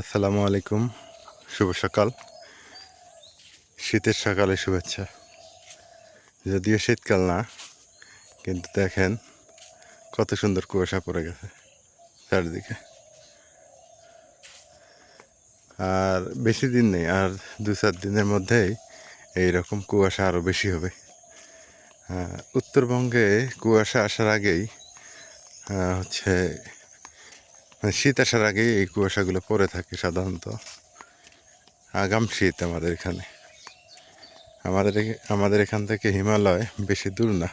আসসালামু আলাইকুম। শুভ সকাল। শীতের সকালে শুভেচ্ছা। যদিও শীতকাল না, কিন্তু দেখেন কত সুন্দর কুয়াশা পড়ে গেছে চারিদিকে। আর বেশি দিন নেই, আর দু চার দিনের মধ্যেই এইরকম কুয়াশা আরও বেশি হবে। উত্তরবঙ্গে কুয়াশা আসার আগেই হচ্ছে মানে শীত আসার আগেই এই কুয়াশাগুলো পরে থাকে সাধারণত। আগাম শীত আমাদের এখানে। আমাদের আমাদের এখান থেকে হিমালয় বেশি দূর না,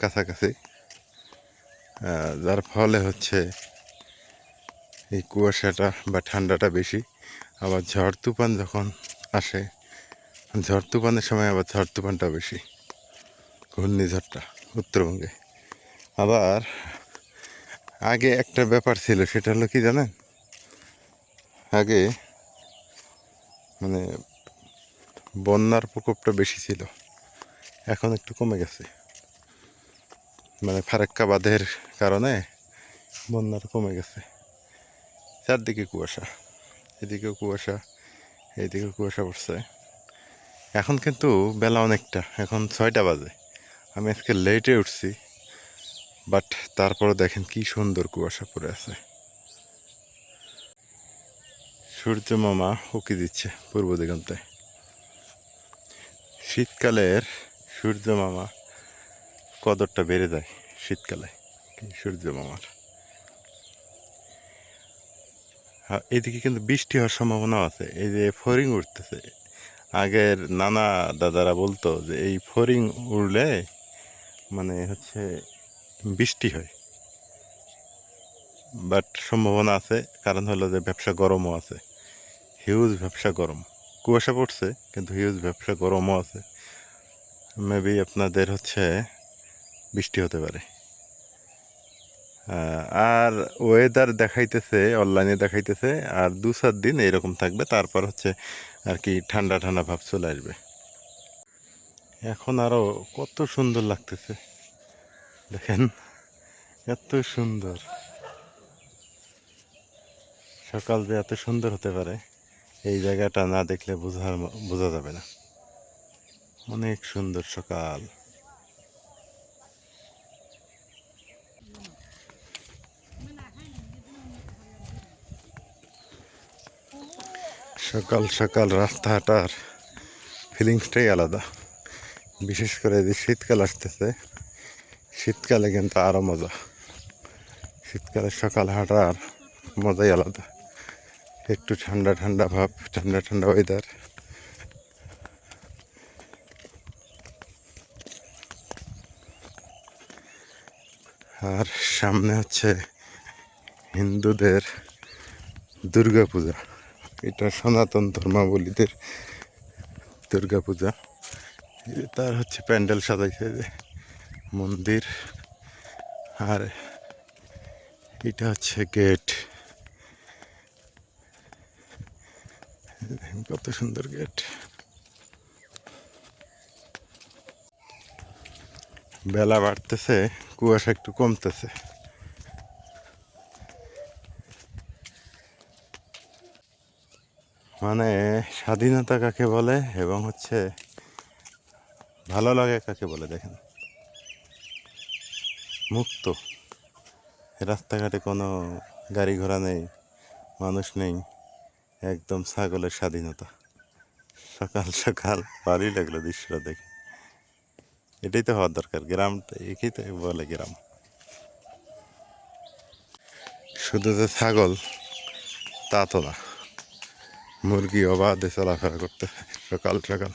কাছাকাছি। যার ফলে হচ্ছে এই কুয়াশাটা বা ঠান্ডাটা বেশি। আবার ঝড় তুফান যখন আসে, ঝড় তুফানের সময় আবার ঝড় তুফানটা বেশি। ঘূর্ণিঝড়টা উত্তরবঙ্গে। আবার আগে একটা ব্যাপার ছিল, সেটা হলো কি জানেন? আগে মানে বন্যার প্রকোপটা বেশি ছিল, এখন একটু কমে গেছে। মানে ফারাক্কা বাঁধের কারণে বন্যার কমে গেছে। চারদিকে কুয়াশা, এদিকেও কুয়াশা এইদিকেও কুয়াশা পড়ছে। এখন কিন্তু বেলা অনেকটা, এখন ছয়টা বাজে। আমি আজকে লেটে উঠছি। বাট তারপরে দেখেন কি সুন্দর কুয়াশা পড়ে আছে। সূর্য মামা উকি দিচ্ছে পূর্ব দিগন্তে। শীতকালের সূর্য মামা কদরটা বেড়ে যায় শীতকালে সূর্য মামার। হ্যাঁ, এদিকে কিন্তু বৃষ্টি হওয়ার সম্ভাবনা আছে। এই যে ফরিং উঠতেছে আগের নানা দাদারা বলতো যে এই ফরিং উড়লে মানে হচ্ছে বৃষ্টি হয়। বাট সম্ভাবনা আছে, কারণ হলো যে ব্যবসা গরমও আছে। হিউজ ব্যবসা গরম। কুয়াশা পড়ছে, কিন্তু হিউজ ব্যবসা গরমও আছে। মেবি আপনাদের হচ্ছে বৃষ্টি হতে পারে। আর ওয়েদার দেখাইতেছে অনলাইনে দেখাইতেছে, আর দু চার দিন এরকম থাকবে, তারপর হচ্ছে আর কি ঠান্ডা ঠান্ডা ভাব চলে আসবে। এখন আরও কত সুন্দর লাগতেছে। দেখেন, এত সুন্দর। সকাল যে এত সুন্দর হতে পারে, এই জায়গাটা না দেখলে বোঝার বোঝা যাবে না। অনেক সুন্দর সকাল। সকাল সকাল রাস্তা হাঁটার ফিলিংসটাই আলাদা। বিশেষ করে যে শীতকাল আসতেছে শীতকালে কিন্তু আরও মজা। শীতকালে সকাল হাঁটার মজাই আলাদা। একটু ঠান্ডা ঠান্ডা ভাব, ঠান্ডা ঠান্ডা ওয়েদার আর সামনে হচ্ছে হিন্দুদের দুর্গা পূজা এটা সনাতন ধর্মাবলীদের দুর্গা পূজা তার হচ্ছে প্যান্ডেল সাজাইছে যে। মন্দির। আর এটা হচ্ছে গেট। কত সুন্দর গেট। বেলা বাড়তেছে, কুয়াশা একটু কমতেছে। মানে স্বাধীনতা কাকে বলে এবং হচ্ছে ভালো লাগে কাকে বলে দেখেন। মুক্ত। রাস্তাঘাটে কোনো গাড়ি ঘোড়া নেই, মানুষ নেই, একদম ছাগলের স্বাধীনতা। সকাল সকাল ভালোই লাগল দৃশ্যটা দেখে। এটাই তো হওয়ার দরকার, গ্রামটা একেই তো বলে গ্রাম। শুধু যে ছাগল, তা তো না। মুরগি অবাধে চলাফেরা করতে সকাল সকাল।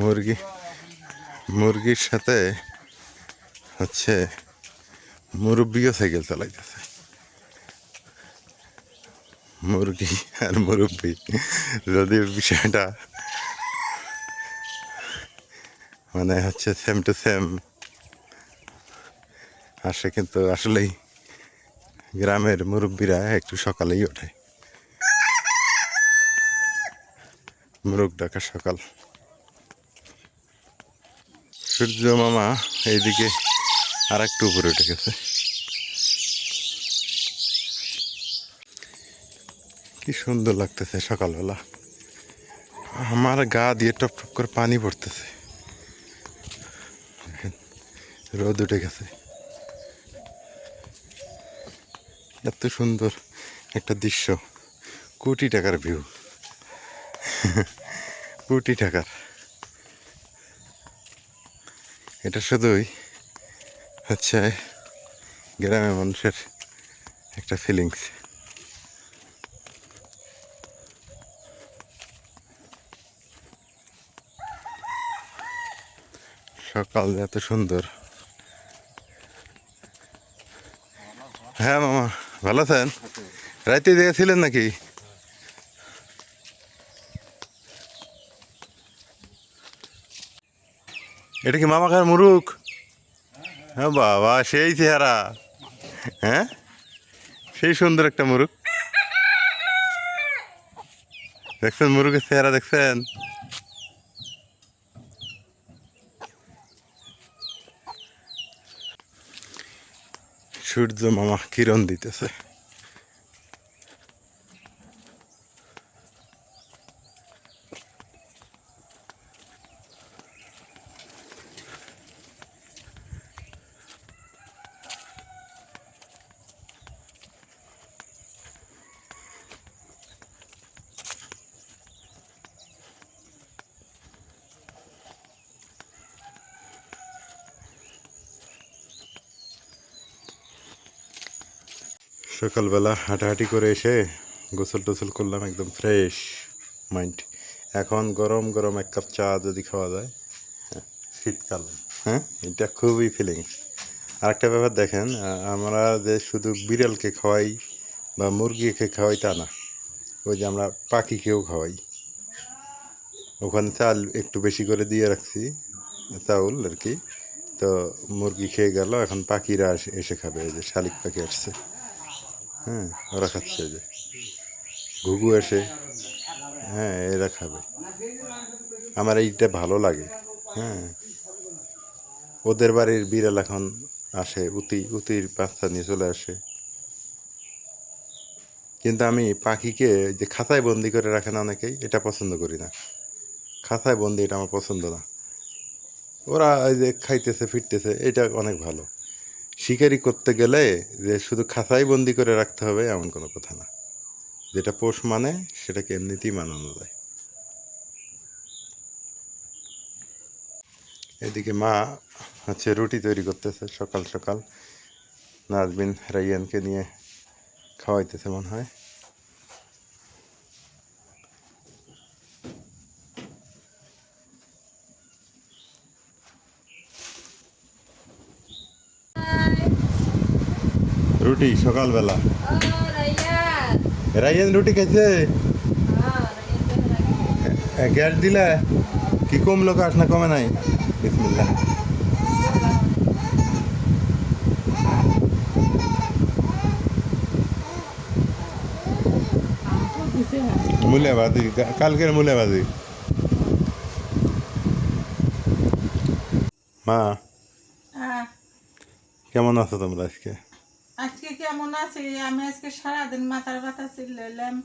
মুরগি। মুরগির সাথে হচ্ছে মুরব্বিও সাইকেল চালাইতেছে। মুরগি আর মুরব্বি যদি বিষয়টা মানে হচ্ছে সেম টু সেম আসে, কিন্তু আসলেই গ্রামের মুরব্বীরা একটু সকালেই ওঠে। মুরগ ডাকা সকাল। সূর্য মামা এইদিকে আর একটু উপরে উঠে গেছে। কি সুন্দর লাগতেছে সকালবেলা। আমার গা দিয়ে টপ টপ করে পানি পড়তেছে। রোদ উঠে গেছে। এত সুন্দর একটা দৃশ্য। কোটি টাকার ভিউ। কোটি টাকার। এটা শুধুই হচ্ছে গ্রামের মানুষের একটা ফিলিংস সকাল এত সুন্দর। হ্যাঁ মামা, ভালো আছেন? রাতে দেখেছিলেন নাকি? এটা কি মামা খার মুরুখ? হ্যাঁ বাবা, সেই চেহারা। হ্যাঁ? সেই সুন্দর একটা মুরুখ। দেখছেন মুরুখের চেহারা, দেখছেন? সূর্য মামা কিরণ দিতেছে। সকালবেলা হাঁটাহাঁটি করে এসে গোসল টোসল করলাম একদম ফ্রেশ মাইন্ড এখন গরম গরম এক কাপ চা যদি খাওয়া যায় হ্যাঁ, শীতকাল। হ্যাঁ? এটা খুবই ফিলিংস আরেকটা ব্যাপার দেখেন আমরা যে শুধু বিড়ালকে খাওয়াই বা মুরগিকে খাওয়াই তা না ওই যে আমরা পাখিকেও খাওয়াই। ওখানে চাল একটু বেশি করে দিয়ে রাখছি চাউল আর কি। তো মুরগি খেয়ে গেল এখন পাখিরা এসে- খাবে এই যে শালিক পাখি আসছে। হ্যাঁ ওরা খাচ্ছে যে। ঘুঘু এসে হ্যাঁ এরা খাবে। আমার এইটা ভালো লাগে হ্যাঁ। ওদের বাড়ির বিড়াল এখন আসে, উতি, উতির বাচ্চা নিয়ে চলে আসে। কিন্তু আমি পাখিকে যে খাতায় বন্দি করে রাখে না অনেকেই, এটা পছন্দ করি না। খাতায় বন্দি এটা আমার পছন্দ না। ওরা এই যে খাইতেছে, ফিরতেছে, এটা অনেক ভালো। শিকারি করতে গেলে যে শুধু খাঁচাই বন্দি করে রাখতে হবে এমন কোনো কথা না। যেটা পোষ মানে সেটাকে এমনিতেই মানানো যায়। এদিকে মা হচ্ছে রুটি তৈরি করতেছে সকাল সকাল। নাজবিন রাইয়ানকে নিয়ে খাওয়াইতেছে মনে হয় রুটি সকালবেলা। রাইয়ান রুটি খাইছে? গ্যাস দিলে? কি কমলো কাশ না কমে নাই? বিসমিল্লাহ। মূল্যবাদী কালকের মূল্যবাদী মা আহ, কেমন আছো তোমরা আজকে আজকে? কেমন আছি? আমি আজকে সারাদিন মাথার ব্যথা চিল্লাইলাম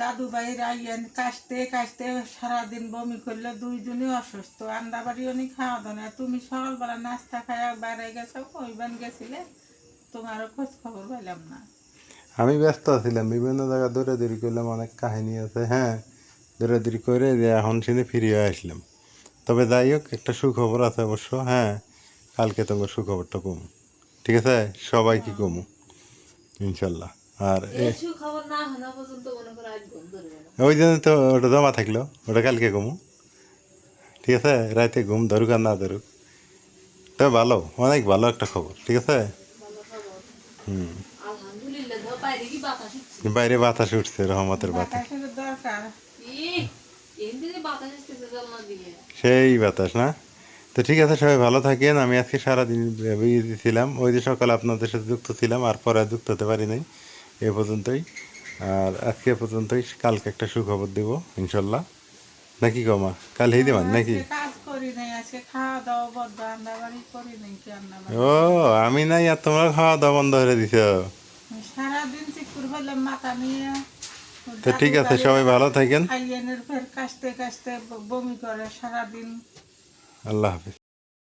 দাদু ভাইয়ের আইয়েন কাশতে কাশতে সারাদিন বমি করলে, দুইজনই অসুস্থ। আন্দা বাড়ি অনেক খাওয়া দাওয়া তুমি সকালবেলা নাস্তা খায়া বাইরে গেছো কইবেন গেছিলে? তোমারও খোঁজ খবর পাইলাম না। আমি ব্যস্ত ছিলাম, বিভিন্ন জায়গায় দৌড়াদৌড়ি করলাম, অনেক কাহিনী আছে হ্যাঁ? দৌড়াদৌড়ি করে যে এখন সিনে ফিরিয়ে আসলাম। তবে যাই হোক, একটা সুখবর আছে অবশ্য হ্যাঁ? কালকে তোমার সুখবরটা কমু। ঠিক আছে? সবাইকে কমু ইনশাল্লাহ। আর ওই জন্য তো ওটা জমা থাকল ওটা কালকে কমু। ঠিক আছে? রাতে ঘুম ধরুক আর না ধরুক। তবে ভালো অনেক ভালো একটা খবর ঠিক আছে? হুম। বাইরে বাতাস উঠছে? বাইরে বাতাস উঠছে রহমতের বাতাস। সেই বাতাস না? তো ঠিক আছে সবাই ভালো থাকেন। আমি আজকে সারাদিন বিজি ছিলাম ওই যে সকালে আপনাদের সাথে যুক্ত ছিলাম আর পরে যুক্ত হতে পারি নাই এ পর্যন্তই। আর আজকে পর্যন্তই কালকে একটা সুখবর দেবো ইনশাল্লাহ। নাকি কমা কাল হেই দেবেন নাকি? ও আমি নাই আর তোমরা খাওয়া দাওয়া বন্ধ করে দিছ? তো ঠিক আছে সবাই ভালো থাকেন। কাশতে কাশতে বমি করে সারাদিন। আল্লাহ হাফিজ